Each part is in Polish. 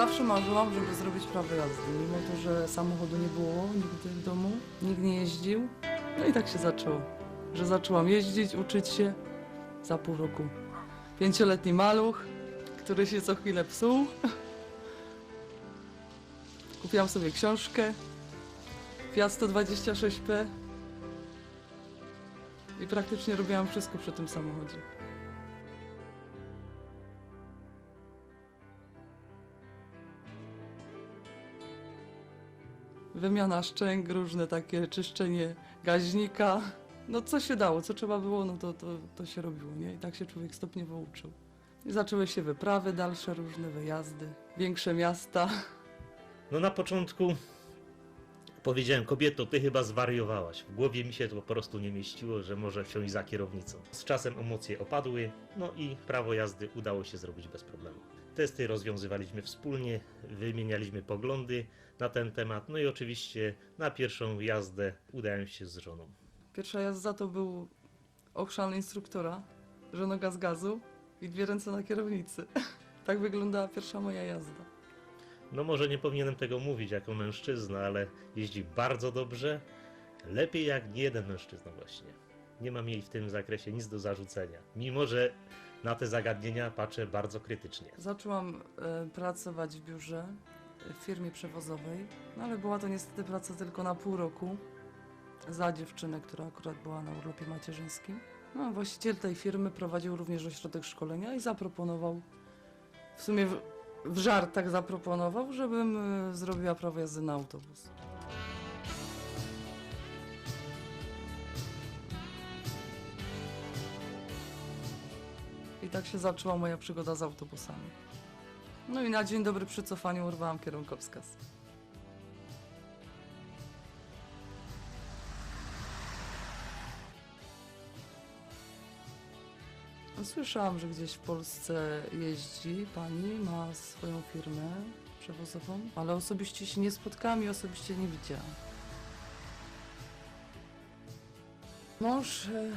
Zawsze marzyłam, żeby zrobić prawo jazdy, mimo to, że samochodu nie było nigdy w domu, nikt nie jeździł. No i tak się zaczęło, że zaczęłam jeździć, uczyć się za pół roku. Pięcioletni maluch, który się co chwilę psuł. Kupiłam sobie książkę Fiat 126P i praktycznie robiłam wszystko przy tym samochodzie. Wymiana szczęk, różne takie czyszczenie gaźnika. No co się dało, co trzeba było, no to, to, to się robiło, nie? I tak się człowiek stopniowo uczył. I zaczęły się wyprawy dalsze, różne wyjazdy, większe miasta. No na początku powiedziałem, kobieto, ty chyba zwariowałaś. W głowie mi się to po prostu nie mieściło, że może wsiąść za kierownicą. Z czasem emocje opadły, no i prawo jazdy udało się zrobić bez problemu. Testy rozwiązywaliśmy wspólnie, wymienialiśmy poglądy na ten temat, no i oczywiście na pierwszą jazdę udałem się z żoną. Pierwsza jazda to był ochrzan instruktora, że noga z gazu i dwie ręce na kierownicy. Tak wyglądała pierwsza moja jazda. No może nie powinienem tego mówić jako mężczyzna, ale jeździ bardzo dobrze, lepiej jak nie jeden mężczyzna właśnie. Nie mam jej w tym zakresie nic do zarzucenia, mimo że na te zagadnienia patrzę bardzo krytycznie. Zaczęłam e, pracować w biurze e, w firmie przewozowej, no ale była to niestety praca tylko na pół roku za dziewczynę, która akurat była na urlopie macierzyńskim. No, właściciel tej firmy prowadził również ośrodek szkolenia i zaproponował, w sumie w, w żartach zaproponował, żebym e, zrobiła prawo jazdy na autobus. I tak się zaczęła moja przygoda z autobusami. No i na dzień dobry przy cofaniu urwałam kierunkowskaz. Słyszałam, że gdzieś w Polsce jeździ pani, ma swoją firmę przewozową, ale osobiście się nie spotkałam i osobiście nie widziałam. Mąż e,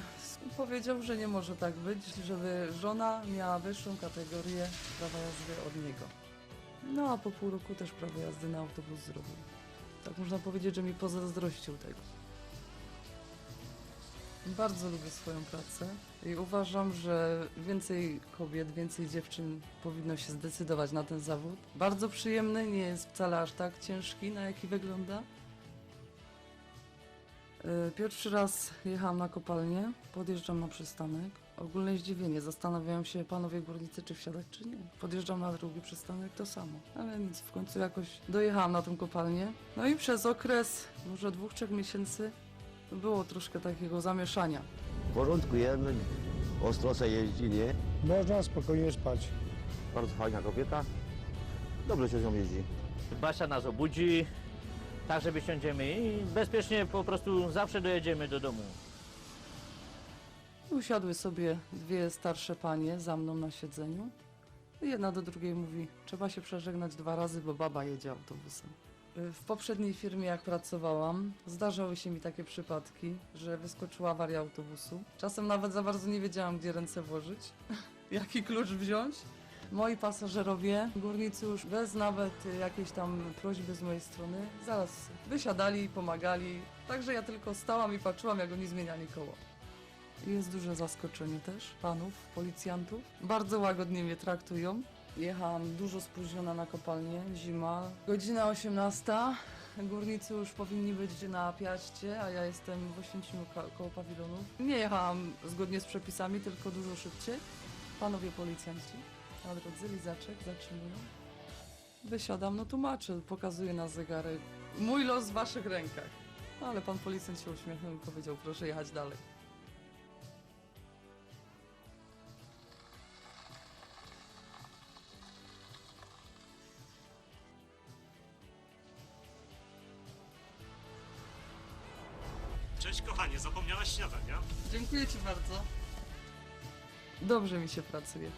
powiedział, że nie może tak być, żeby żona miała wyższą kategorię prawa jazdy od niego. No a po pół roku też prawo jazdy na autobus zrobił. Tak można powiedzieć, że mi pozazdrościł tego. Bardzo lubię swoją pracę i uważam, że więcej kobiet, więcej dziewczyn powinno się zdecydować na ten zawód. Bardzo przyjemny, nie jest wcale aż tak ciężki, na jaki wygląda. Y, Pierwszy raz jechałam na kopalnię, podjeżdżam na przystanek. Ogólne zdziwienie, zastanawiają się panowie górnicy, czy wsiadać, czy nie. Podjeżdżam na drugi przystanek, to samo. Ale nic, w końcu jakoś dojechałam na tą kopalnię. No i przez okres może dwóch, trzech miesięcy było troszkę takiego zamieszania. W porządku jeden, ostro se jeździ, nie? Można spokojnie spać. Bardzo fajna kobieta. Dobrze się z nią jeździ. Basia nas obudzi, tak że wysiądziemy i bezpiecznie po prostu zawsze dojedziemy do domu. Usiadły sobie dwie starsze panie za mną na siedzeniu. Jedna do drugiej mówi, trzeba się przeżegnać dwa razy, bo baba jedzie autobusem. W poprzedniej firmie, jak pracowałam, zdarzały się mi takie przypadki, że wyskoczyła awaria autobusu. Czasem nawet za bardzo nie wiedziałam, gdzie ręce włożyć, jaki klucz wziąć. Moi pasażerowie, górnicy już bez nawet jakiejś tam prośby z mojej strony, zaraz wysiadali, pomagali. Także ja tylko stałam i patrzyłam, jak oni zmieniali koło. Jest duże zaskoczenie też panów, policjantów. Bardzo łagodnie mnie traktują. Jechałam dużo spóźniona na kopalnię, zima. Godzina 18. Górnicy już powinni być na piaście, a ja jestem w Oświęcimiu ko- koło pawilonu. Nie jechałam zgodnie z przepisami, tylko dużo szybciej. Panowie policjanci na drodze, lizaczek, zatrzymują. Wysiadam, no tłumaczę, pokazuję na zegarek. Mój los w waszych rękach. No, ale pan policjant się uśmiechnął i powiedział, proszę jechać dalej. Cześć kochanie, zapomniałaś śniadania? Dziękuję Ci bardzo. Dobrze mi się pracuje.